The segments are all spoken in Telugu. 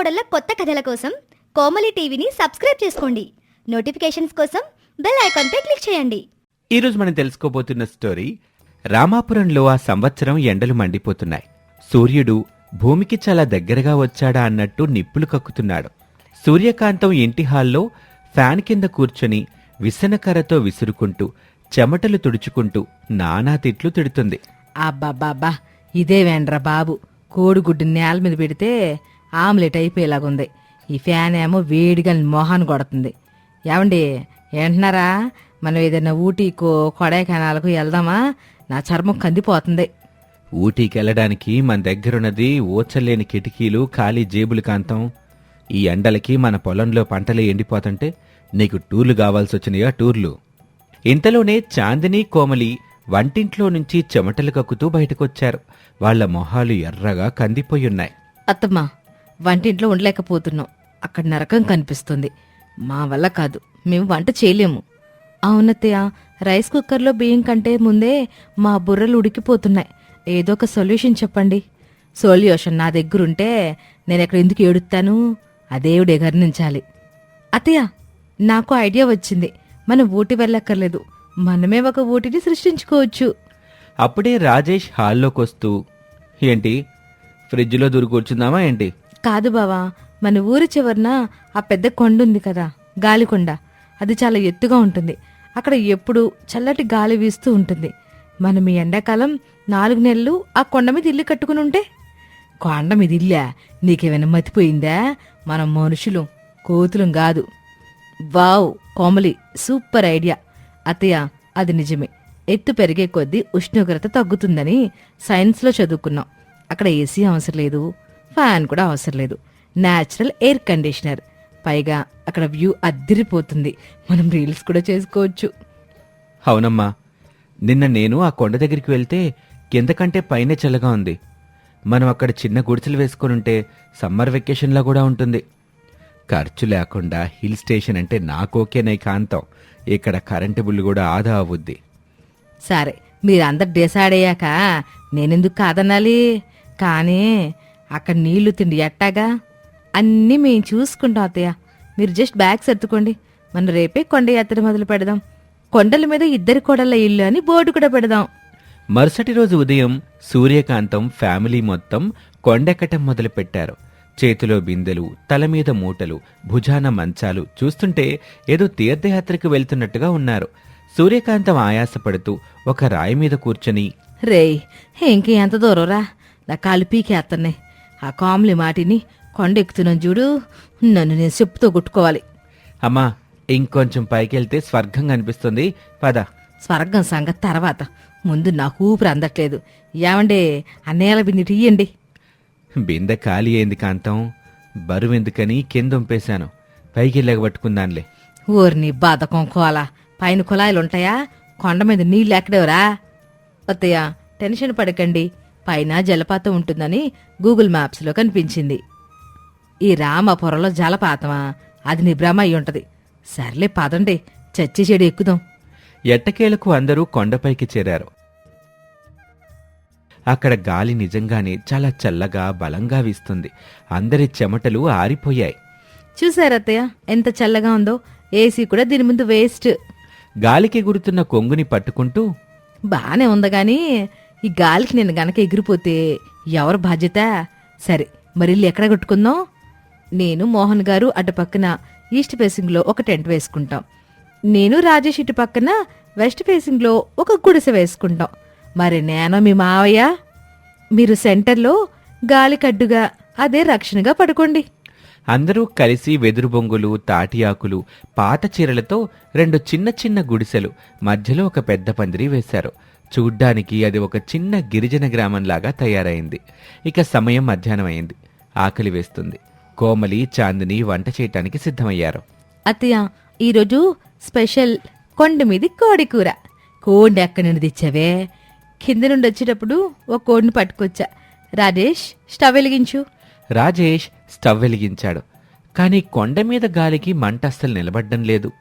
కోడళ్ళ కొత్త కథల కోసం కోమలి టీవీని సబ్స్క్రైబ్ చేసుకోండి. నోటిఫికేషన్స్ కోసం బెల్ ఐకాన్పై క్లిక్ చేయండి. ఈరోజు మనం తెలుసుకోబోతున్న స్టోరీ రామాపురంలో ఆ సంవత్సరం ఎండలు మండిపోతున్నాయి. సూర్యుడు భూమికి చాలా దగ్గరగా వచ్చాడా అన్నట్టు నిప్పులు కక్కుతున్నాడు. సూర్యకాంతం ఇంటి హాల్లో ఫ్యాన్ కింద కూర్చొని విసనకర్రతో విసురుకుంటూ చెమటలు తుడుచుకుంటూ నానా తిట్లు తిడుతుంది. అబ్బాబ్బాబ్బా ఇదే వేండ్రా బాబు? కోడిగుడ్డు నేల మీద పెడితే ఆమ్లెట్ అయిపోయేలాగుంది. ఈ ఫ్యాన్ ఏమో వేడిగా మొహాన్ని కొడుతుంది. ఏమండి ఏంటున్నారా? మనం ఏదైనా ఊటీకో కొడైకెనాలకు వెళ్దామా? నా చర్మం కందిపోతుంది. ఊటీకి వెళ్ళడానికి మన దగ్గరున్నది ఓచలేని కిటికీలు ఖాళీ జేబులు కాంతం. ఈ ఎండలకి మన పొలంలో పంటలే ఎండిపోతుంటే నీకు టూర్లు కావాల్సి వచ్చినాయా టూర్లు? ఇంతలోనే చాందిని కోమలి వంటింట్లో నుంచి చెమటలు కక్కుతూ బయటకొచ్చారు. వాళ్ళ మొహాలు ఎర్రగా కందిపోయున్నాయి. అత్తమ్మ వంటింట్లో ఉండలేకపోతున్నాం. అక్కడ నరకం కనిపిస్తుంది. మా వల్ల కాదు. మేము వంట చేయలేము. అవునత్తయ్య రైస్ కుక్కర్లో బియ్యం కంటే ముందే మా బుర్రలు ఉడికిపోతున్నాయి. ఏదో ఒక సొల్యూషన్ చెప్పండి. సొల్యూషన్ నా దగ్గరుంటే నేను ఎక్కడ ఎందుకు ఏడుస్తాను ఆ దేవుడే గర్ణించాలి అత్తయ్య నాకు ఐడియా వచ్చింది. మనం ఊటి వెళ్ళక్కర్లేదు. మనమే ఒక ఊటిని సృష్టించుకోవచ్చు. అప్పుడే రాజేష్ హాల్లోకి వస్తూ ఏంటి? ఫ్రిడ్జ్లో దూరుకూర్చుందామా ఏంటి? కాదు బావా మన ఊరి చివరన ఆ పెద్ద కొండ ఉంది కదా గాలికొండ. అది చాలా ఎత్తుగా ఉంటుంది. అక్కడ ఎప్పుడు చల్లటి గాలి వీస్తూ ఉంటుంది. మనం ఈ ఎండాకాలం నాలుగు నెలలు ఆ కొండ మీద ఇల్లు కట్టుకుని ఉంటే? కొండ మీద ఇల్లా? నీకేమైనా మతిపోయిందా? మనం మనుషులు కోతులం కాదు. Wow Komali super idea. అతయ్య అది నిజమే. ఎత్తు పెరిగే కొద్దీ ఉష్ణోగ్రత తగ్గుతుందని సైన్స్లో చదువుకున్నాం. అక్కడ ఏసీ అవసరం లేదు. ఫ్యాన్ కూడా అవసరం లేదు. న్యాచురల్ ఎయిర్ కండిషనర్ పైగా అక్కడ వ్యూ అద్దిరిపోతుంది. మనం రీల్స్ కూడా చేసుకోవచ్చు. అవునమ్మా. నిన్న నేను ఆ కొండ దగ్గరికి వెళ్తే కింద కంటే పైనే చల్లగా ఉంది. మనం అక్కడ చిన్న గుడిసెలు వేసుకొనుంటే సమ్మర్ వెకేషన్లా కూడా ఉంటుంది. ఖర్చు లేకుండా హిల్ స్టేషన్ అంటే నాకోకేనే కాంతం. ఇక్కడ కరెంటు బిల్లు కూడా ఆదా అవుద్ది. సరే మీరందరు డిసైడ్ అయ్యాక నేనెందుకు కాదనాలి? కానీ అక్కడ నీళ్ళు తిండి ఎట్టాగా? అన్నీ మేము చూసుకుంటాం అత్తయ్య. మీరు జస్ట్ బ్యాగ్ సర్దుకోండి మనం రేపే కొండ యాత్ర మొదలు పెడదాం. కొండల మీద ఇద్దరి కోడళ్ళ ఇల్లు అని బోర్డు కూడా పెడదాం. మరుసటి రోజు ఉదయం సూర్యకాంతం ఫ్యామిలీ మొత్తం కొండెక్కటం మొదలుపెట్టారు చేతిలో బిందెలు తల మీద మూటలు భుజాన మంచాలు చూస్తుంటే ఏదో తీర్థయాత్రకు వెళ్తున్నట్టుగా ఉన్నారు. సూర్యకాంతం ఆయాసపడుతూ ఒక రాయి మీద కూర్చొని రేయ్ ఇంక ఎంత దూరంరా? నా కాలు పీకేస్తున్నాయి ఆ కామ్లి మాటిని కొండ ఎక్కుతున్నాం చూడు నన్ను నేను చెప్పుతో కొట్టుకోవాలి. అమ్మా ఇంకొంచెం పైకెళ్తే స్వర్గం కనిపిస్తుంది పద. స్వర్గం సంగతి తర్వాత. ముందు నాకు ఊపిరి అందట్లేదు. ఏమండే ఆ నేల బిన్ని ఇయ్యండి బిందె ఖాళీ అయింది కాంతం. బరువెందుకని కిందొంపేశాను పైకి పట్టుకుందాన్లే ఊరిని బాధకం కోల పైన కుళాయిలు ఉంటాయా కొండ మీద నీళ్ళు ఎక్కడేవరా అత్తయ్య టెన్షన్ పడకండి. పైన జలపాతం ఉంటుందని గూగుల్ మ్యాప్స్లో కనిపించింది. ఈ రామపురంలో జలపాతమా? అది నీ భ్రమ అయి ఉంటది సర్లే పదండి. చచ్చి చెడు ఎక్కుదాం. ఎట్టకేలకు అందరూ కొండపైకి చేరారు. అక్కడ గాలి నిజంగానే చాలా చల్లగా బలంగా వీస్తుంది. అందరి చెమటలు ఆరిపోయాయి. చూసారత్తయ్య ఎంత చల్లగా ఉందో. ఏసీ కూడా దీని ముందు వేస్ట్. గాలికి గురుతున్న కొంగుని పట్టుకుంటూ బానే ఉంది గాని ఈ గాలికి నేను గనక ఎగిరిపోతే ఎవరు బాధ్యత? సరే మరి ఇల్లు ఎక్కడ కట్టుకుందాం? నేను మోహన్ గారు అటు పక్కన ఈస్ట్ ఫేసింగ్లో ఒక టెంట్ వేసుకుంటాం. నేను రాజేష్ ఇటు పక్కన వెస్ట్ ఫేసింగ్లో ఒక గుడిసె వేసుకుంటాం. మరి నేను మీ మావయ్య? మీరు సెంటర్లో గాలి కడ్డుగా అదే రక్షణగా పడుకోండి. అందరూ కలిసి వెదురు బొంగులు తాటి ఆకులు పాత చీరలతో రెండు చిన్న చిన్న గుడిసెలు మధ్యలో ఒక పెద్ద పందిరి వేశారు. చూడ్డానికి అది ఒక చిన్న గిరిజన గ్రామంలాగా తయారైంది. ఇక సమయం మధ్యాహ్నం అయింది. ఆకలి వేస్తుంది. కోమలి చాందిని వంట చేయటానికి సిద్ధమయ్యారు. అత్తయ్య ఈరోజు స్పెషల్ కొండ మీది కోడి కూర. కోడిని ఎక్కడి నుండి తెచ్చావే? కింద నుండి వచ్చేటప్పుడు ఒక కోడిని పట్టుకొచ్చా. రాజేష్ స్టవ్ వెలిగించు. రాజేష్ స్టవ్ వెలిగించాడు. కానీ కొండ మీద గాలికి మంట అస్సలు నిలబడ్డం లేదు.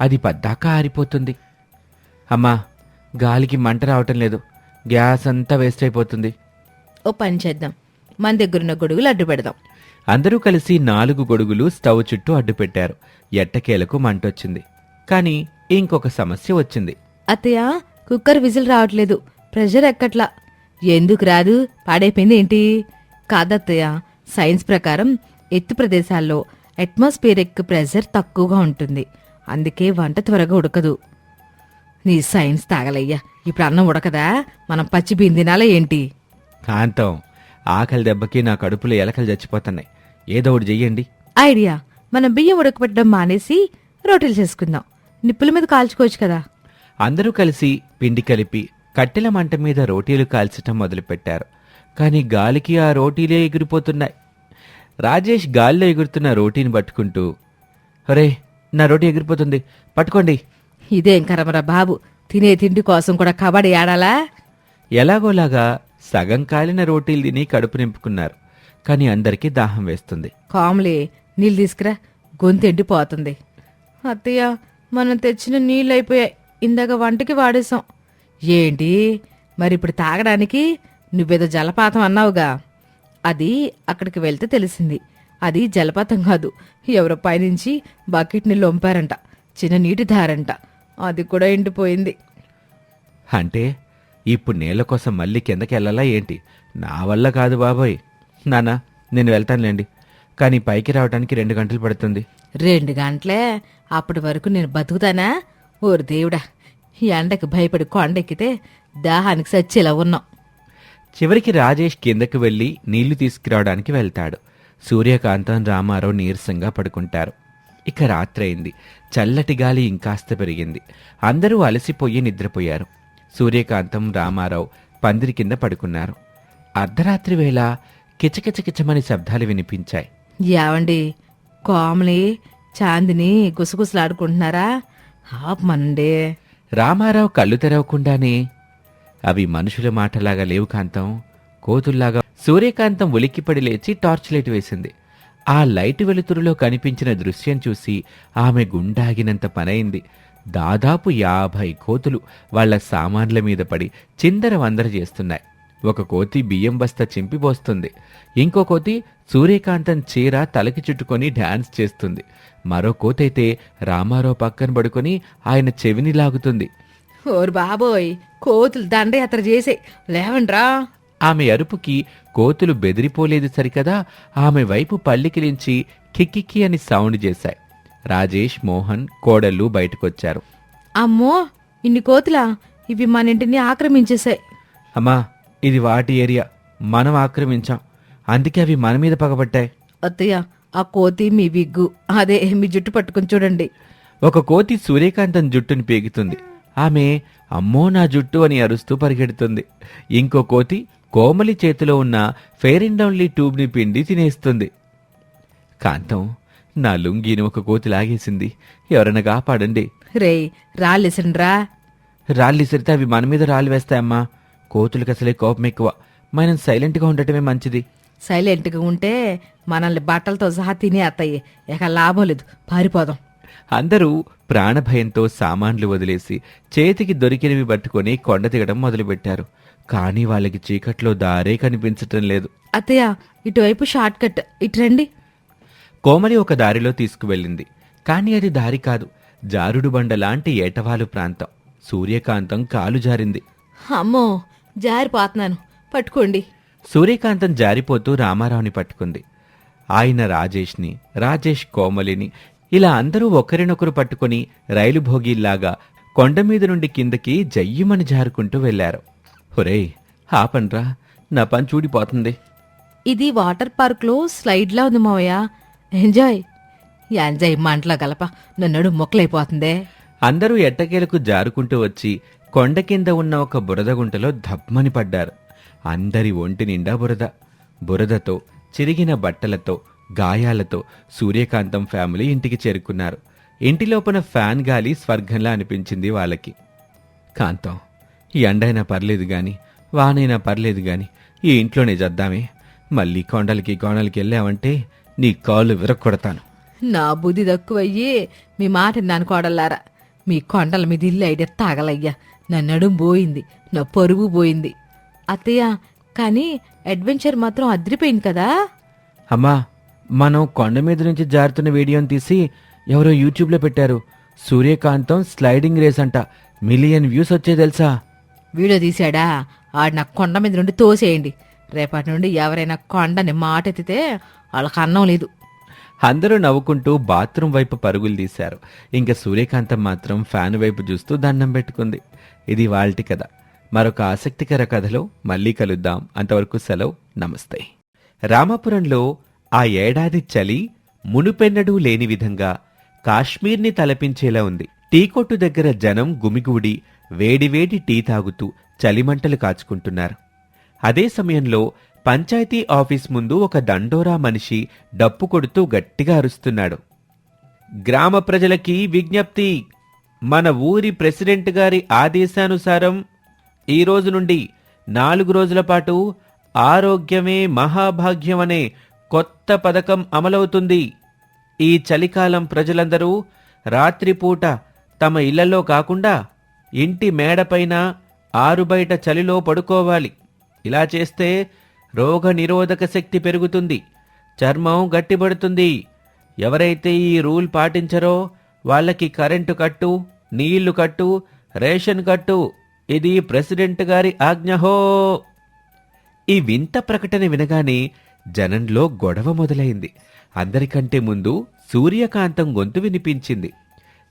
అది పద్దాకా ఆరిపోతుంది. అమ్మా గాలికి మంట రావటం లేదు. గ్యాస్ అంతా వేస్ట్ అయిపోతుంది. ఓ పని చేద్దాం. మన దగ్గరున్న గొడుగులు అడ్డు పెడదాం. అందరూ కలిసి నాలుగు గొడుగులు స్టవ్ చుట్టూ అడ్డుపెట్టారు ఎట్టకేలకు మంటొచ్చింది. కానీ ఇంకొక సమస్య వచ్చింది. అత్తయ్య కుక్కర్ విజిల్ రావట్లేదు. ప్రెషర్ ఎక్కట్లా? ఎందుకు రాదు? పాడైపోయింది ఏంటి? కాదత్తయ్య సైన్స్ ప్రకారం ఎత్తు ప్రదేశాల్లో అట్మాస్ఫియరిక్ ప్రెషర్ తక్కువగా ఉంటుంది. అందుకే వంట త్వరగా ఉడకదు. నీ సైన్స్ తాగలయ్యా. ఇప్పుడు అన్నం ఉడకదా? మనం పచ్చి బియ్యం తినాలా ఏంటి? కాంతం ఆకలి దెబ్బకి నా కడుపులో ఎలకలు చచ్చిపోతున్నాయి. ఏదో ఒకటి చెయ్యండి. ఐడియా. మనం బియ్యం ఉడకపెట్టడం మానేసి రోటీలు చేసుకుందాం. నిప్పుల మీద కాల్చుకోవచ్చు కదా. అందరూ కలిసి పిండి కలిపి కట్టెల మంట మీద రోటీలు కాల్చటం మొదలుపెట్టారు. కానీ గాలికి ఆ రోటీలే ఎగిరిపోతున్నాయి. రాజేష్ గాలిలో ఎగురుతున్న రోటీని పట్టుకుంటూ ఒరే నా రోటీ ఎగిరిపోతుంది. పట్టుకోండి. ఇదేం కరమరా బాబు. తినే తిండి కోసం కూడా కబడ్డీ ఆడాలా? ఎలాగోలాగా సగం కాలిన రోటీలు తిని కడుపు నింపుకున్నారు. కానీ అందరికీ దాహం వేస్తుంది. కామ్లే నీళ్ళు తీసుకురా. గొంతు ఎండిపోతుంది. అత్తయ్య మనం తెచ్చిన నీళ్ళు అయిపోయాయి. ఇందాక వంటకి వాడేశాం. ఏంటి? మరి ఇప్పుడు తాగడానికి నువ్వేదో జలపాతం అన్నావుగా. అది అక్కడికి వెళ్తే తెలిసింది. అది జలపాతం కాదు. ఎవరో పైనుంచి బకెట్ నీళ్ళు వంపారంట చిన్న నీటి ధారంట. అది కూడా ఎండిపోయింది. అంటే ఇప్పుడు నీళ్ళ కోసం మళ్ళీ కిందకి వెళ్ళాలా ఏంటి? నా వల్ల కాదు బాబోయ్. నానా నేను వెళ్తానులేండి. కానీ పైకి రావడానికి రెండు గంటలు పడుతుంది. రెండు గంటలే? అప్పటి వరకు నేను బతుకుతానా? ఓరు దేవుడా ఈ ఎండకి భయపడి కొండెక్కితే దాహానికి సచ్చేలా ఉన్నాం. చివరికి రాజేష్ కిందకి వెళ్ళి నీళ్ళు తీసుకురావడానికి వెళ్తాడు. సూర్యకాంతం రామారావు నీరసంగా పడుకుంటారు. ఇక రాత్రైంది. చల్లటి గాలి ఇంకాస్త పెరిగింది. అందరూ అలసిపోయి నిద్రపోయారు. సూర్యకాంతం రామారావు పందిరి కింద పడుకున్నారు. అర్ధరాత్రి వేళ కిచకిచకిచమని శబ్దాలు వినిపించాయి. యావండి కోమలి చాందిని గుసగుసలాడుకుంటున్నారా? ఆపమనండి. రామారావు కళ్ళు తెరవకుండానే అవి మనుషుల మాటలాగా లేవు కాంతం కోతుల్లాగా. సూర్యకాంతం ఉలిక్కిపడి లేచి టార్చ్ లైట్ వేసింది. ఆ లైట్ వెలుతురులో కనిపించిన దృశ్యం చూసి ఆమె గుండాగినంత పనైంది. దాదాపు యాభై కోతులు వాళ్ళ సామాన్ల మీద పడి చిందర వందర చేస్తున్నాయి. ఒక కోతి బియ్యం బస్తా చింపిపోస్తుంది ఇంకో కోతి సూర్యకాంతం చీర తలకి చుట్టుకొని డాన్స్ చేస్తుంది. మరో కోతైతే రామారావు పక్కన పడుకొని ఆయన చెవిని లాగుతుంది. ఓర్ బాబోయ్ కోతులు దండయాత్ర చేసే. లేవండ్రా. ఆమె అరుపుకి కోతులు బెదిరిపోలేదు సరికదా? ఆమె వైపు పల్లికిలించి కిక్కిక్కి అని సౌండ్ చేశాయి. రాజేష్ మోహన్ కోడళ్ళు బయటకొచ్చారు. అమ్మో! ఇన్ని కోతులా? ఇవి మన ఇంటిని ఆక్రమించేశాయి. అమ్మా ఇది వాటి ఏరియా. మనం ఆక్రమించాం. అందుకే అవి మన మీద పగబట్టాయి. అత్తయ్య ఆ కోతి మీ విగ్గు. అదే మీ జుట్టు పట్టుకుని చూడండి. ఒక కోతి సూర్యకాంతం జుట్టుని పీగుతుంది ఆమె అమ్మో నా జుట్టు అని అరుస్తూ పరిగెడుతుంది. ఇంకో కోతి కోమలి చేతిలో ఉన్న ఫెయిర్ అండ్ లవ్లీ ట్యూబ్ని పిండి తినేస్తుంది. కాంతం నా లుంగీని ఒక కోతి లాగేసింది. ఎవరైనా కాపాడండి. రేయ్ రాళ్ళేసండ్రా. రాళ్ళు ఇసిరితే అవి మన మీద రాళ్ళు వేస్తాయమ్మా. కోతులకు అసలే కోపం ఎక్కువ. మనం సైలెంట్గా ఉండటమే మంచిది. సైలెంట్గా ఉంటే మనల్ని బట్టలతో సహా తినే అత్తయ్య. ఇక లాభం లేదు. పారిపోదాం. అందరూ ప్రాణభయంతో సామాన్లు వదిలేసి చేతికి దొరికినవి పట్టుకొని కొండ దిగడం మొదలుపెట్టారు. కానీ వాళ్ళకి చీకట్లో దారే కనిపించటం లేదు. అత్తయ్య ఇటువైపు షార్ట్ కట్. ఇటు రండి. కోమలి ఒక దారిలో తీసుకువెళ్ళింది. కానీ అది దారి కాదు. జారుడు బండ లాంటి ఏటవాలు ప్రాంతం. సూర్యకాంతం కాలు జారింది. అమ్మో జారిపోతున్నాను. పట్టుకోండి. సూర్యకాంతం జారిపోతూ రామారావుని పట్టుకుంది. ఆయన రాజేష్ని రాజేష్ కోమలిని ఇలా అందరూ ఒకరినొకరు పట్టుకొని రైలు భోగిల్లాగా కొండ మీద నుండి కిందకి జయ్యమని జారుకుంటూ వెళ్ళారు ఒరేయ్ ఆపండ్రా. నా పని చూడిపోతుంది. ఇది వాటర్ పార్క్లో స్లైడ్లా ఉంది మావయ్య. ఎంజాయ్. ఎంజాయ్ మంటలో గలప నన్నడు మొక్కలైపోతుందే. అందరూ ఎట్టకేలకు జారుకుంటూ వచ్చి కొండ కింద ఉన్న ఒక బురద గుంటలో ధప్మని పడ్డారు. అందరి ఒంటి నిండా బురద. బురదతో చిరిగిన బట్టలతో గాయాలతో సూర్యకాంతం ఫ్యామిలీ ఇంటికి చేరుకున్నారు. ఇంటి లోపల ఫ్యాన్ గాలి స్వర్గంలా అనిపించింది వాళ్ళకి. కాంతం ఎండైనా పర్లేదు గాని వానైనా పర్లేదు గాని ఈ ఇంట్లోనే చద్దామే. మళ్ళీ కొండలకి కోణలకి వెళ్ళావంటే నీ కాళ్ళు విరక్కొడతాను. నా బుద్ధి తక్కువయ్యి మీ మాట ననుకోడల్లారా మీ కొండల మీద ఇల్లు ఐడియా తాగలయ్యా. నా నడుం పోయింది నా పరుగు పోయింది. అత్తయ్య కానీ అడ్వెంచర్ మాత్రం అదిరిపోయింది కదా. అమ్మా మనం కొండ మీద నుంచి జారుతున్న వీడియోని తీసి ఎవరో యూట్యూబ్లో పెట్టారు. సూర్యకాంతం స్లైడింగ్ రేస్ అంట. మిలియన్ వ్యూస్ వచ్చే తెలుసా? వీడియో తీశాడా? ఆడు నా కొండ మీద నుండి తోసేయండి. రేపటి నుండి ఎవరైనా కొండని మాట ఎత్తితే వాళ్ళకి అన్నం లేదు. అందరూ నవ్వుకుంటూ బాత్రూం వైపు పరుగులు తీశారు. ఇంకా సూర్యకాంతం మాత్రం ఫ్యాన్ వైపు చూస్తూ దండం పెట్టుకుంది. ఇది వాల్టి కథ. మరొక ఆసక్తికర కథలో మళ్ళీ కలుద్దాం. అంతవరకు సెలవు. నమస్తే. రామాపురంలో ఆ ఏడాది చలి మునుపెన్నడూ లేని విధంగా కాశ్మీర్ని తలపించేలా ఉంది. టీ కొట్టు దగ్గర జనం గుమిగూడి వేడివేడి టీ తాగుతూ చలిమంటలు కాచుకుంటున్నారు. అదే సమయంలో పంచాయతీ ఆఫీస్ ముందు ఒక దండోరా మనిషి డప్పు కొడుతూ గట్టిగా అరుస్తున్నాడు. గ్రామ ప్రజలకి విజ్ఞప్తి మన ఊరి ప్రెసిడెంట్ గారి ఆదేశానుసారం ఈ రోజు నుండి నాలుగు రోజుల పాటు ఆరోగ్యమే మహాభాగ్యం అనే కొత్త పథకం అమలవుతుంది. ఈ చలికాలం ప్రజలందరూ రాత్రిపూట తమ ఇళ్ళలో కాకుండా ఇంటి మేడపైన ఆరుబయట చలిలో పడుకోవాలి. ఇలా చేస్తే రోగ నిరోధక శక్తి పెరుగుతుంది. చర్మం గట్టిపడుతుంది. ఎవరైతే ఈ రూల్ పాటించరో వాళ్ళకి కరెంటు కట్టు నీళ్ళు కట్టు రేషన్ కట్టు. ఇది ప్రెసిడెంట్ గారి ఆజ్ఞహో ఈ వింత ప్రకటన వినగానే జనంలో గొడవ మొదలైంది. అందరికంటే ముందు సూర్యకాంతం గొంతు వినిపించింది.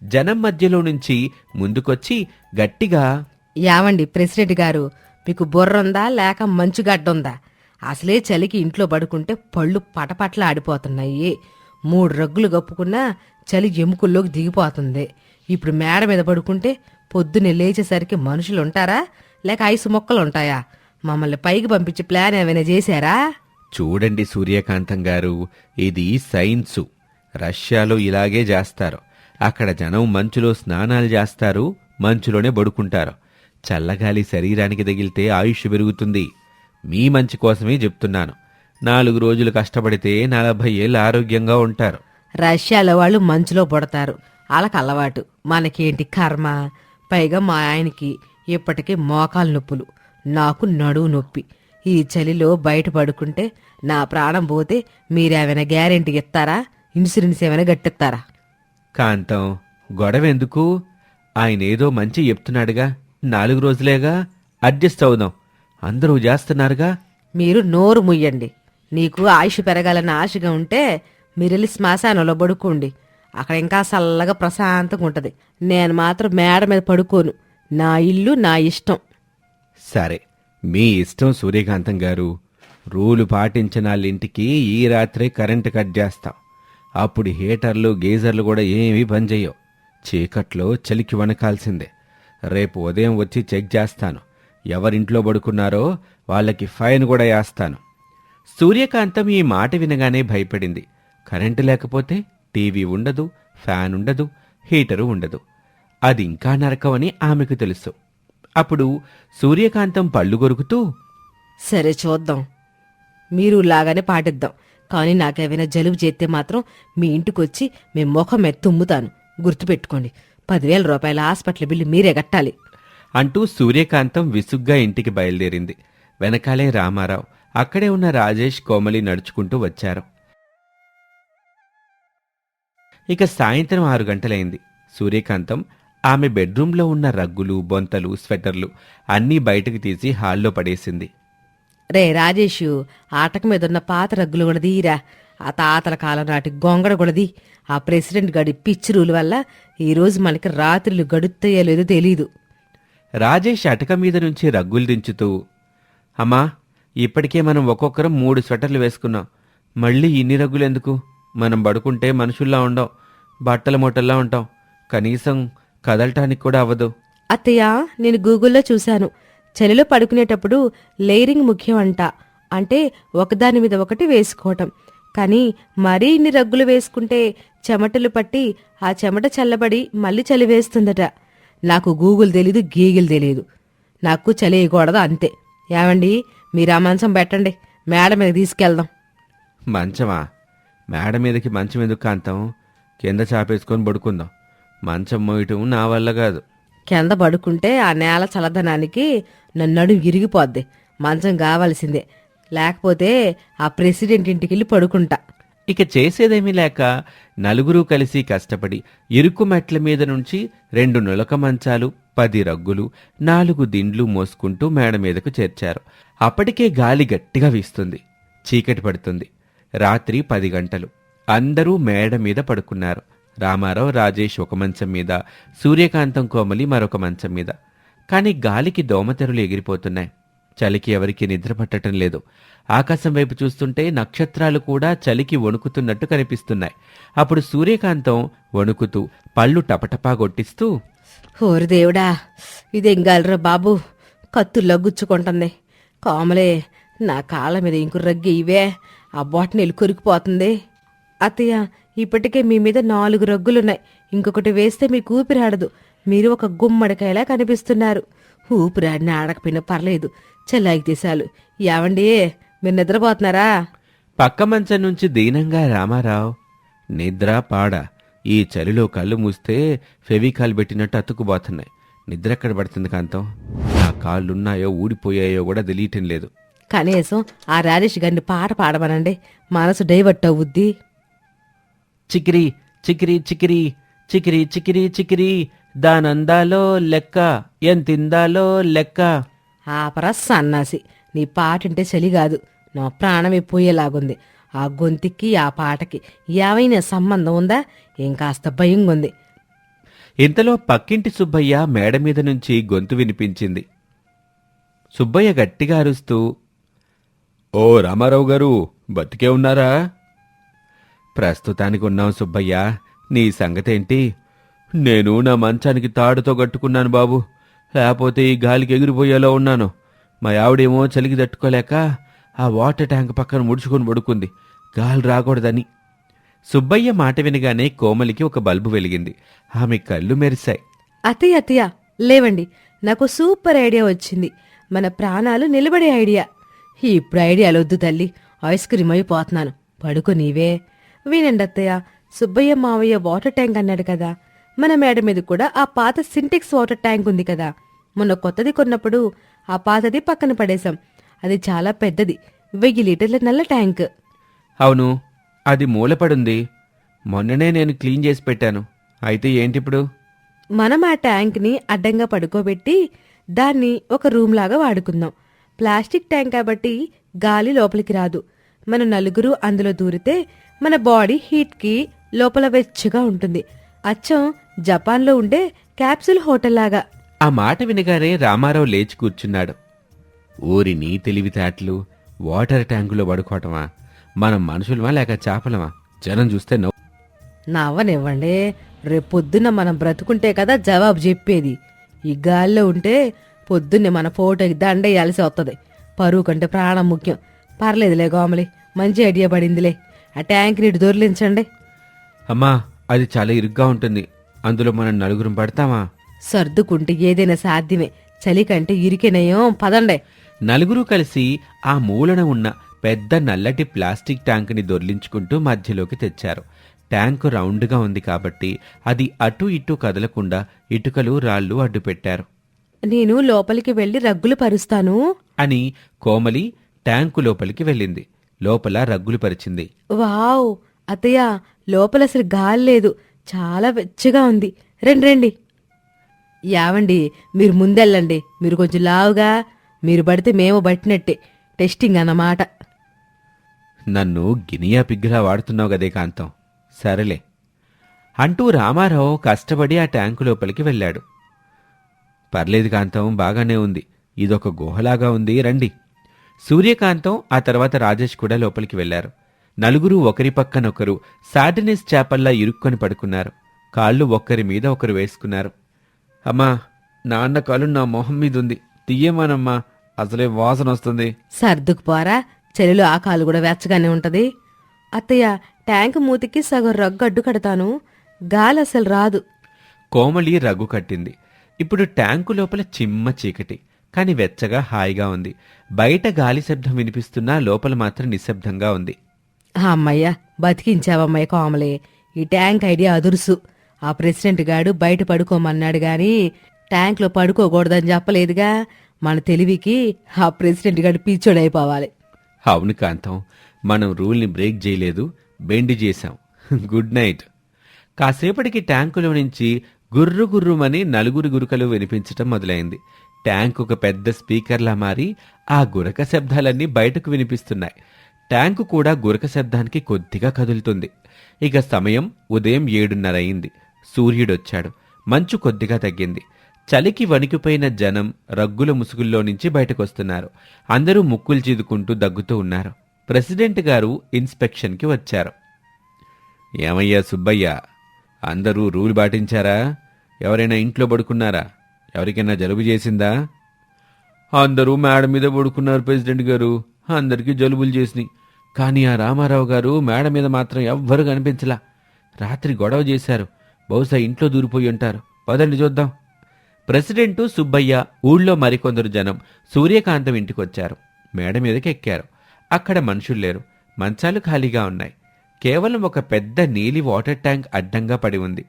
జనం మధ్యలో నుంచి ముందుకొచ్చి గట్టిగా యావండి ప్రెసిడెంట్ గారు మీకు బుర్ర ఉందా లేక మంచుగడ్డ ఉందా అసలే చలికి ఇంట్లో పడుకుంటే పళ్ళు పటపట్ల ఆడిపోతున్నాయి. మూడు రగ్గులు కప్పుకున్నా చలి ఎముకల్లోకి దిగిపోతుంది. ఇప్పుడు మేడ మీద పడుకుంటే పొద్దున్నే లేచేసరికి మనుషులు ఉంటారా లేక ఐసు మొక్కలు ఉంటాయా మమ్మల్ని పైకి పంపించి ప్లాన్ ఏమైనా చేశారా? చూడండి సూర్యకాంతం గారు ఇది సైన్సు. రష్యాలో ఇలాగే చేస్తారు. అక్కడ జనం మంచులో స్నానాలు చేస్తారు మంచులోనే పడుకుంటారు. చల్లగాలి శరీరానికి తగిలితే ఆయుష్ పెరుగుతుంది. మీ మంచి కోసమే చెప్తున్నాను. నాలుగు రోజులు కష్టపడితే నలభై ఏళ్ళు ఆరోగ్యంగా ఉంటారు. రష్యాలో వాళ్ళు మంచులో పడతారు. వాళ్ళకి అలవాటు. మనకేంటి కర్మ? పైగా మా ఆయనకి ఇప్పటికే మోకాలు నొప్పులు. నాకు నడువు నొప్పి. ఈ చలిలో బయట పడుకుంటే నా ప్రాణం పోతే మీరేమైనా గ్యారెంటీ ఇస్తారా? ఇన్సూరెన్స్ ఏమైనా గట్టిస్తారా కాంతం గొడవ ఎందుకు ఆయన ఏదో మంచి చెప్తున్నాడుగా. నాలుగు రోజులేగా అడ్జస్ట్ అవుదాం. అందరూ చేస్తున్నారుగా? మీరు నోరు ముయ్యండి. నీకు ఆయుష్ పెరగాలన్న ఆశగా ఉంటే మీరెళ్ళి శ్మశానంలో పడుకోండి. అక్కడ ఇంకా చల్లగా ప్రశాంతంగా ఉంటది. నేను మాత్రం మేడ మీద పడుకోను. నా ఇల్లు నా ఇష్టం. సరే మీ ఇష్టం సూర్యకాంతం గారు. రూలు పాటించిన వాళ్ళ ఇంటికి ఈ రాత్రే కరెంటు కట్ చేస్తాం. అప్పుడు హీటర్లు గీజర్లు కూడా ఏమీ పనిచేయవు చీకట్లో చలికి వణకాల్సిందే. రేపు ఉదయం వచ్చి చెక్ చేస్తాను. ఎవరింట్లో పడుకున్నారో వాళ్ళకి ఫైన్ కూడా వేస్తాను. సూర్యకాంతం ఈ మాట వినగానే భయపడింది. కరెంటు లేకపోతే టీవీ ఉండదు ఫ్యాన్ ఉండదు హీటరు ఉండదు. అది ఇంకా నరకమని ఆమెకు తెలుసు. అప్పుడు సూర్యకాంతం పళ్ళు కొరుకుతూ సరే చూద్దాం. మీరు లాగానే పాటిద్దాం. కానీ నాకేమైనా జలుబు చేస్తే మాత్రం మీ ఇంటికొచ్చి మీ ముఖం మీద తుమ్ముతాను. గుర్తుపెట్టుకోండి పదివేల రూపాయల హాస్పిటల్ బిల్లు మీరే కట్టాలి. అంటూ సూర్యకాంతం విసుగ్గా ఇంటికి బయలుదేరింది. వెనకాలే రామారావు అక్కడే ఉన్న రాజేష్ కోమలి నడుచుకుంటూ వచ్చారు. ఇక సాయంత్రం ఆరు గంటలైంది. సూర్యకాంతం ఆమె బెడ్రూంలో ఉన్న రగ్గులు బొంతలు స్వెటర్లు అన్నీ బయటకు తీసి హాల్లో పడేసింది. రే రాజేషు ఆటక మీద ఉన్న పాత రగ్గులు కూడా తీరా. ఆ తాతల కాలం నాటి గొంగడ కూడా ఆ ప్రెసిడెంట్ గడి పిచ్చి రూల్ వల్ల ఈరోజు మనకి రాత్రులు గడుస్తాయో లేదో తెలీదు. రాజేష్ అటక మీద నుంచి రగ్గులు దించుతూ అమ్మా ఇప్పటికే మనం ఒక్కొక్కరం మూడు స్వెటర్లు వేసుకున్నాం. మళ్ళీ ఇన్ని రగ్గులు ఎందుకు? మనం పడుకుంటే మనుషుల్లా ఉండం బట్టల మూటల్లా ఉంటాం. కనీసం కదలటానికి కూడా అవ్వదు. అత్తయ్య నేను గూగుల్లో చూశాను. చలిలో పడుకునేటప్పుడు లేయరింగ్ ముఖ్యం అంట అంటే ఒకదాని మీద ఒకటి వేసుకోవటం. కానీ మరీ ఇన్ని రగ్గులు వేసుకుంటే చెమటలు పట్టి ఆ చెమట చల్లబడి మళ్ళీ చలి వేస్తుందట. నాకు గూగుల్ తెలీదు గీగిల్ తెలీదు. నాకు చలి వేయకూడదు అంతే. ఏమండి? మీరు ఆ మంచం పెట్టండి. మేడ మీద తీసుకెళ్దాం. మంచమా? మేడ మీదకి మంచం ఎందుకు కాంతం? కింద చాపేసుకొని పడుకుందాం. మంచం మోయటం నా వల్ల కాదు. కింద పడుకుంటే ఆ నేల చల్లదనానికి నన్నడు విరిగిపోద్ది మంచం కావాల్సిందే. లేకపోతే ఆ ప్రెసిడెంట్ ఇంటికెళ్ళి పడుకుంటా. ఇక చేసేదేమీ లేక నలుగురు కలిసి కష్టపడి ఇరుకు మెట్ల మీద నుంచి రెండు నులక మంచాలు పది రగ్గులు నాలుగు దిండ్లు మోసుకుంటూ మేడ మీదకు చేర్చారు. అప్పటికే గాలి గట్టిగా వీస్తుంది. చీకటి పడుతుంది. రాత్రి పది గంటలు. అందరూ మేడ మీద పడుకున్నారు. రామారావు రాజేష్ ఒక మంచం మీద సూర్యకాంతం కోమలి మరొక మంచం మీద. కాని గాలికి దోమతెరలు ఎగిరిపోతున్నాయి. చలికి ఎవరికీ నిద్ర పట్టడం లేదు. ఆకాశం వైపు చూస్తుంటే నక్షత్రాలు కూడా చలికి వణుకుతున్నట్టు కనిపిస్తున్నాయి. అప్పుడు సూర్యకాంతం వణుకుతూ పళ్ళు టపటపా కొట్టిస్తూ ఓరు దేవుడా ఇదేం గాలిరా బాబు? కత్తుల్లో గుచ్చుకుంటుంది. కోమలే నా కాళ్ళ మీద ఇంకు రగ్గి ఇవే. ఆ బొట్టనెలు కొరికిపోతుంది. అత్తయ్య ఇప్పటికే మీ మీద నాలుగు రగ్గులున్నాయి. ఇంకొకటి వేస్తే మీకు ఊపిరాడదు మీరు ఒక గుమ్మడికాయలా కనిపిస్తున్నారు. ఊపిరాడిన ఆడకపోయినా పర్లేదు. చెల్లాకి తీశాలు యావండి మీరు నిద్రపోతున్నారా? పక్క మంచం నుంచి దీనంగా రామారావు నిద్ర పాడ. ఈ చలిలో కళ్ళు మూస్తే ఫెవికాల్ పెట్టినట్టు అతుక్కుపోతున్నాయి. నిద్ర ఎక్కడ పడుతుంది కాంతం? నా కాళ్ళున్నాయో ఊడిపోయాయో కూడా తెలియటం లేదు. కనీసం ఆ రాజేష్ గారిని పాట పాడమనండి. మనసు డైవర్ట్ అవుద్ది. చికిరి చికిరి చికిరి. చికిరి చికిరి చికిరి దానందాలో లెక్క ఎంతిందాలో లెక్క. ఆపరా సన్నాసి నీ పాటింటే చలి కాదు నా ప్రాణమే పోయేలాగుంది. ఆ గొంతుకి ఆ పాటకి ఏమైనా సంబంధం ఉందా? ఏం కాస్త భయంగా ఉంది ఇంతలో పక్కింటి సుబ్బయ్య మేడ మీద నుంచి గొంతు వినిపించింది. సుబ్బయ్య గట్టిగా అరుస్తూ ఓ రామారావు గారు బతికే ఉన్నారా? ప్రస్తుతానికి ఉన్నాం సుబ్బయ్య. నీ సంగతేంటి? నేను నా మంచానికి తాడుతో కట్టుకున్నాను బాబు. లేకపోతే ఈ గాలికి ఎగిరిపోయేలా ఉన్నాను. మా ఆవిడేమో చలికి తట్టుకోలేక ఆ వాటర్ ట్యాంక్ పక్కన ముడుచుకొని పడుకుంది. గాలి రాకూడదని. సుబ్బయ్య మాట వినగానే కోమలికి ఒక బల్బు వెలిగింది. ఆమె కళ్ళు మెరిశాయి. అతయ్య అతయ్య లేవండి. నాకు సూపర్ ఐడియా వచ్చింది. మన ప్రాణాలు నిలబడే ఐడియా. ఇప్పుడు ఐడియాలొద్దు తల్లి. ఐస్ క్రీమ్ అయిపోతున్నాను. పడుకో నీవే. వినండి అత్తయ్య. సుబ్బయ్య మావయ్య వాటర్ ట్యాంక్ అన్నాడు కదా. మన మేడ మీద కూడా ఆ పాత సింటెక్స్ వాటర్ ట్యాంక్ ఉంది కదా. మొన్న కొత్తది కొన్నప్పుడు ఆ పాతది పక్కన పడేశాం. అది చాలా పెద్దది. వెయ్యి లీటర్ల నల్ల ట్యాంక్. అవును అది మూలపడుంది. మొన్ననే నేను క్లీన్ చేసి పెట్టాను. అయితే ఏంటిప్పుడు? మనం ఆ ట్యాంక్ని అడ్డంగా పడుకోబెట్టి దాన్ని ఒక రూమ్ లాగా వాడుకుందాం. ప్లాస్టిక్ ట్యాంక్ కాబట్టి గాలి లోపలికి రాదు. మన నలుగురు అందులో దూరితే మన బాడీ హీట్కి లోపల వెచ్చగా ఉంటుంది. అచ్చం జపాన్లో ఉండే క్యాప్సూల్ హోటల్ లాగా ఆ మాట వినగానే రామారావు లేచి కూర్చున్నాడు. ఊరిని తెలివితేటలు వాటర్ ట్యాంకులో పడుకోవటమా? మనం మనుషులమా లేక చేపలమా? జనం చూస్తే నవ్వు. నవ్వనివ్వండి. రేపొద్దున మనం బ్రతుకుంటే కదా జవాబు చెప్పేది. ఈ గాల్లో ఉంటే పొద్దున్నే మన ఫోటోకి దండేయాల్సి వస్తుంది పరువు కంటే ప్రాణం ముఖ్యం. పర్లేదులే గోమలి మంచి ఐడియా పడిందిలే. ఆ ట్యాంక్ నీటి దొర్లించండి. అమ్మా అది చాలా ఇరుగ్గా ఉంటుంది. అందులో మనం నలుగురం పడతామా? సర్దుకుంటే ఏదైనా సాధ్యమే. చలి కంటే ఇరికినయం పదండే. నలుగురు కలిసి ఆ మూలన ఉన్న పెద్ద నల్లటి ప్లాస్టిక్ ట్యాంకుని దొర్లించుకుంటూ మధ్యలోకి తెచ్చారు. ట్యాంకు రౌండ్గా ఉంది కాబట్టి అది అటు ఇటు కదలకుండా ఇటుకలు రాళ్ళు అడ్డుపెట్టారు నేను లోపలికి వెళ్ళి రగ్గులు పరుస్తాను? అని కోమలి ట్యాంకు లోపలికి వెళ్ళింది. లోపల రగ్గులు పరిచింది. వావ్! అత్తయ్య లోపల అసలు గాలి లేదు. చాలా వెచ్చగా ఉంది. రండి రండి. యావండి మీరు ముందెళ్ళండి. మీరు కొంచెం లావుగా మీరు పడితే మేము పట్టినట్టే. టెస్టింగ్ అన్నమాట. నన్ను గినియా పిగ్గులా వాడుతున్నావు కదే కాంతం. సరేలే. అంటూ రామారావు కష్టపడి ఆ ట్యాంకు లోపలికి వెళ్ళాడు. పర్లేదు కాంతం బాగానే ఉంది. ఇదొక గుహలాగా ఉంది. రండి. సూర్యకాంతం ఆ తర్వాత రాజేష్ కూడా లోపలికి వెళ్ళారు నలుగురు ఒకరి పక్కనొకరు సాటినిస్ చేపల్లా ఇరుక్కొని పడుకున్నారు. కాళ్ళు ఒక్కరి మీద ఒకరు వేసుకున్నారు. అమ్మా నాన్న కాలు నా మొహం మీద ఉంది తీయమానమ్మా అసలే వాసన వస్తుంది. సర్దుకుపోరా చలిలో ఆ కాలు కూడా వెచ్చగానే ఉంటది. అత్తయ్య ట్యాంక్ మూతికి సగం రగ్గు అడ్డు కడతాను. గాలి అసలు రాదు. కోమలి రగ్గు కట్టింది. ఇప్పుడు ట్యాంకు లోపల చిమ్మ చీకటి కాని వెచ్చగా హాయిగా ఉంది. బయట గాలి శబ్దం వినిపిస్తున్నా లోపల మాత్రం నిశ్శబ్దంగా ఉంది. అమ్మయ్య బతికించావమ్మయ్య కోమలే. ఈ ట్యాంక్ ఐడియా అదురుసు. ఆ ప్రెసిడెంట్ గాడు బయట పడుకోమన్నాడు గాని ట్యాంక్లో పడుకోకూడదని చెప్పలేదుగా. మన తెలివికి ఆ ప్రెసిడెంట్ గాడు పిచ్చోడైపోవాలి. అవును కాంతం మనం రూల్ని బ్రేక్ చేయలేదు బెండి చేశాం. Good night. కాసేపటికి ట్యాంకులో నుంచి గుర్రు గుర్రుమని నలుగురు గురుకలు వినిపించటం మొదలైంది. ట్యాంక్ ఒక పెద్ద స్పీకర్లా మారి ఆ గురక శబ్దాలన్నీ బయటకు వినిపిస్తున్నాయి. ట్యాంకు కూడా గురక శబ్దానికి కొద్దిగా కదులుతుంది. ఇక సమయం ఉదయం ఏడున్నర అయింది సూర్యుడొచ్చాడు. మంచు కొద్దిగా తగ్గింది. చలికి వణికిపోయిన జనం రగ్గుల ముసుగుల్లో నుంచి బయటకొస్తున్నారు. అందరూ ముక్కులు చీదుకుంటూ దగ్గుతూ ఉన్నారు. ప్రెసిడెంట్ గారు ఇన్స్పెక్షన్కి వచ్చారు. ఏమయ్యా సుబ్బయ్య అందరూ రూల్ పాటించారా? ఎవరైనా ఇంట్లో పడుకున్నారా? ఎవరికైనా జలుబు చేసిందా? అందరూ మేడ మీద పడుకున్నారు ప్రెసిడెంట్ గారు. అందరికీ జలుబులు చేసినాయి. కానీ ఆ రామారావు గారు మేడ మీద మాత్రం ఎవ్వరు కనిపించలా. రాత్రి గొడవ చేశారు. బహుశా ఇంట్లో దూరిపోయి ఉంటారు. పదండి చూద్దాం. ప్రెసిడెంటు సుబ్బయ్య ఊళ్ళో మరికొందరు జనం సూర్యకాంతం ఇంటికొచ్చారు. మేడ మీదకి ఎక్కారు అక్కడ మనుషులు లేరు. మంచాలు ఖాళీగా ఉన్నాయి. కేవలం ఒక పెద్ద నీలి వాటర్ ట్యాంక్ అడ్డంగా పడి ఉంది.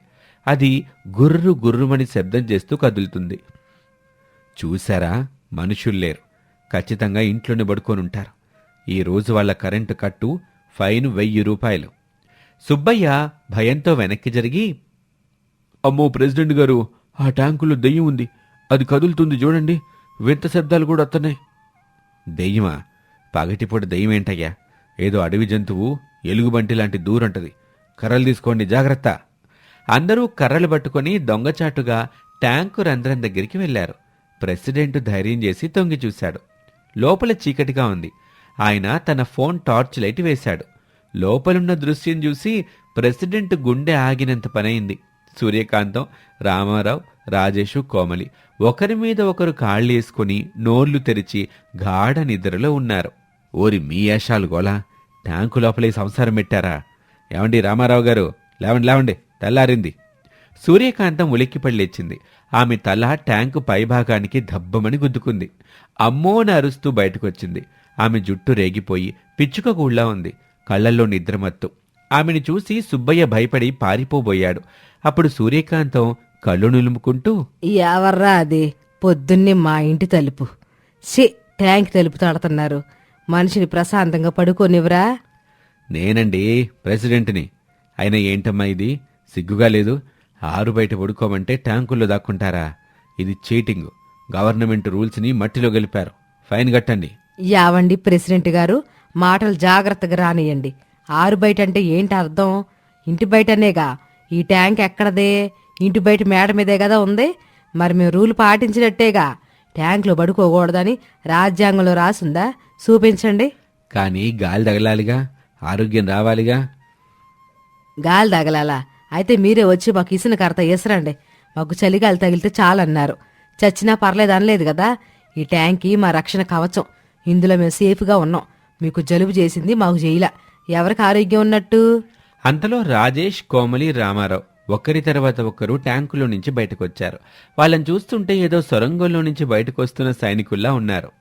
అది గుర్రు గుర్రుమని శబ్దం చేస్తూ కదులుతుంది. చూశారా? మనుషుల్లేరు ఖచ్చితంగా ఇంట్లోనే పడుకొని ఉంటారు ఈ రోజు కరెంటు కట్టు ఫైన్ వెయ్యి రూపాయలు. సుబ్బయ్య భయంతో వెనక్కి జరిగి అమ్మో ప్రెసిడెంట్ గారు ఆ ట్యాంకులో దెయ్యం ఉంది. అది కదులుతుంది చూడండి. వింత శబ్దాలు కూడా వస్తున్నాయి. దెయ్యమా? పగటిపూట దెయ్యం ఏంటయ్యా ఏదో అడవి జంతువు ఎలుగుబంటి లాంటి దూరంటది. కర్రలు తీసుకోండి జాగ్రత్త. అందరూ కర్రలు పట్టుకొని దొంగచాటుగా ట్యాంకు రంధ్రం దగ్గరికి వెళ్ళారు ప్రెసిడెంట్ ధైర్యం చేసి తొంగి చూశాడు. లోపల చీకటిగా ఉంది. ఆయన తన ఫోన్ టార్చ్ లైట్ వేశాడు. లోపలున్న దృశ్యం చూసి ప్రెసిడెంట్ గుండె ఆగినంత పనైంది సూర్యకాంతం రామారావు రాజేషు కోమలి ఒకరి మీద ఒకరు కాళ్ళేసుకుని నోర్లు తెరిచి గాఢ నిద్రలో ఉన్నారు. ఓరి మీ ఏషాలు గోలా ట్యాంకు లోపలే సంసారం పెట్టారా? ఏమండి రామారావు గారు? లేవండి లేవండి తెల్లారింది. సూర్యకాంతం ఉలిక్కిపడి లేచింది. ఆమె తల ట్యాంకు పైభాగానికి దబ్బమని గుద్దుకుంది. అమ్మో అరుస్తూ బయటకొచ్చింది. ఆమె జుట్టు రేగిపోయి పిచ్చుక గూళ్ళ ఉంది. కళ్ళల్లో నిద్రమత్తు. ఆమెను చూసి సుబ్బయ్య భయపడి పారిపోబోయాడు. అప్పుడు సూర్యకాంతం కళ్ళు నులుముకుంటూ ఎవర్రా అది? పొద్దున్నే మా ఇంటి తలుపు. షే ట్యాంక్ తలుపు తాడుతున్నారు. మనిషిని ప్రశాంతంగా పడుకోనివ్వరా? నేనండి ప్రెసిడెంట్ని. అయినా ఏంటమ్మా ఇది? సిగ్గుగా లేదు. ఆరు బయట పడుకోమంటే ట్యాంకుల్లో దాక్కుంటారా? ఇది చీటింగ్. గవర్నమెంట్ రూల్స్ని మట్టిలో గలిపారు. ఫైన్ కట్టండి. యావండి ప్రెసిడెంట్ గారు మాటలు జాగ్రత్తగా రానియండి. ఆరు బయట అంటే ఏంటి అర్థం? ఇంటి బయటనేగా. ఈ ట్యాంక్ ఎక్కడదే? ఇంటి బయట మేడ మీదే కదా ఉంది? మరి మేము రూల్ పాటించినట్టేగా. ట్యాంక్లో పడుకోకూడదని రాజ్యాంగంలో రాసుందా? చూపించండి. కానీ గాలి తగలాలిగా ఆరోగ్యం రావాలిగా. గాలి తగలాలా? అయితే మీరే వచ్చి మాకు ఇసిన కర్త ఇసరండి మాకు చలిగాలి తగిలితే చాలన్నారు. చచ్చినా పర్లేదు అనలేదు కదా? ఈ ట్యాంకీ మా రక్షణ కవచం. ఇందులో మేము సేఫ్గా ఉన్నాం. మీకు జలుబు చేసింది మాకు చేయలా ఎవరికి ఆరోగ్యం ఉన్నట్టు? అంతలో రాజేష్ కోమలి రామారావు ఒకరి తర్వాత ఒకరు ట్యాంకులో నుంచి బయటకొచ్చారు. వాళ్ళని చూస్తుంటే ఏదో సొరంగంలో నుంచి బయటకు వస్తున్న సైనికుల్లా ఉన్నారు.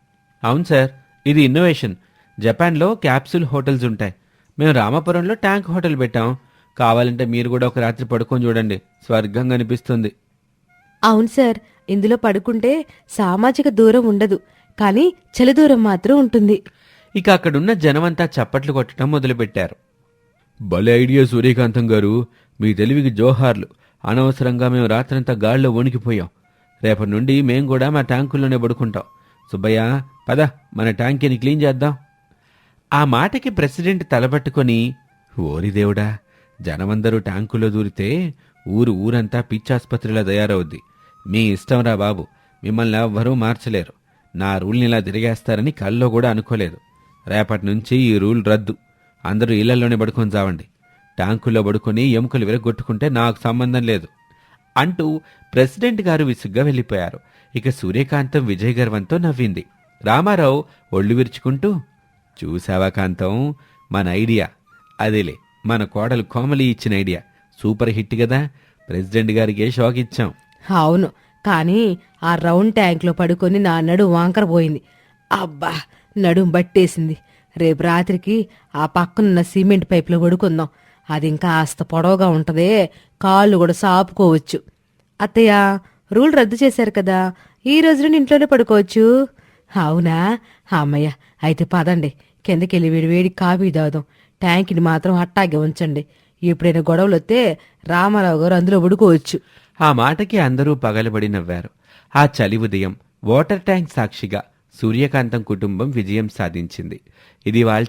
అవును సార్ ఇది ఇన్నోవేషన్. జపాన్లో క్యాప్సూల్ హోటల్స్ ఉంటాయి. మేము రామాపురంలో ట్యాంక్ హోటల్ పెట్టాం. కావాలంటే మీరు కూడా ఒక రాత్రి పడుకొని చూడండి. స్వర్గంగా అనిపిస్తుంది. అవును సార్ ఇందులో పడుకుంటే సామాజిక దూరం ఉండదు కానీ చలి దూరం మాత్రం ఉంటుంది. ఇక అక్కడున్న జనమంతా చప్పట్లు కొట్టడం మొదలుపెట్టారు. భలే ఐడియా సూర్యకాంతం గారు. మీ తెలివికి జోహార్లు. అనవసరంగా మేము రాత్రంతా గాల్లో వణికిపోయాం. రేపటి నుండి మేం కూడా మా ట్యాంకుల్లోనే పడుకుంటాం. సుబ్బయ్య పద మన ట్యాంకీని క్లీన్ చేద్దాం. ఆ మాటకి ప్రెసిడెంట్ తలపట్టుకొని ఓరి దేవుడా జనమందరూ ట్యాంకులో దూరితే ఊరు ఊరంతా పిచ్చాసుపత్రిలా తయారవుద్ది. మీ ఇష్టంరా బాబు. మిమ్మల్ని ఎవ్వరూ మార్చలేరు. నా రూల్ని ఇలా తిరిగేస్తారని కల్లో కూడా అనుకోలేదు. రేపటి నుంచి ఈ రూల్ రద్దు. అందరూ ఇళ్ళలోనే పడుకొని చావండి. ట్యాంకుల్లో పడుకొని ఎముకలు విరగొట్టుకుంటే నాకు సంబంధం లేదు. అంటూ ప్రెసిడెంట్ గారు విసుగ్గా వెళ్ళిపోయారు. ఇక సూర్యకాంతం విజయ్ గర్వంతో నవ్వింది. రామారావు ఒళ్ళు విరుచుకుంటూ చూసావా కాంతం? మన ఐడియా. అదేలే మన కోడలు కోమలి ఇచ్చిన ఐడియా. సూపర్ హిట్ కదా. ప్రెసిడెంట్ గారికి షాక్ ఇచ్చాం. అవును కానీ ఆ రౌండ్ ట్యాంక్లో పడుకొని నా నడుం వాంకర పోయింది. అబ్బా నడుం బట్టేసింది. రేపు రాత్రికి ఆ పక్కనున్న సిమెంట్ పైపులో పడుకుందాం. అది ఇంకా కాస్త పొడవుగా ఉంటదే కాళ్ళు కూడా సాపుకోవచ్చు. అత్తయ్య రూల్ రద్దు చేశారు కదా ఈ రోజు నుండి ఇంట్లోనే పడుకోవచ్చు? అవునా? అమ్మయ్య అయితే పదండి. కిందకెళ్ళి వేడి వేడి కాఫీ తాగుదాం. ట్యాంక్ని మాత్రం అట్టాగే ఉంచండి. ఎప్పుడైనా గొడవలు వస్తే రామారావు గారు అందులో పడుకోవచ్చు. ఆ మాటకి అందరూ పగలబడి నవ్వారు. ఆ చలి ఉదయం వాటర్ ట్యాంక్ సాక్షిగా సూర్యకాంతం కుటుంబం విజయం సాధించింది. ఇది వాళ్ళ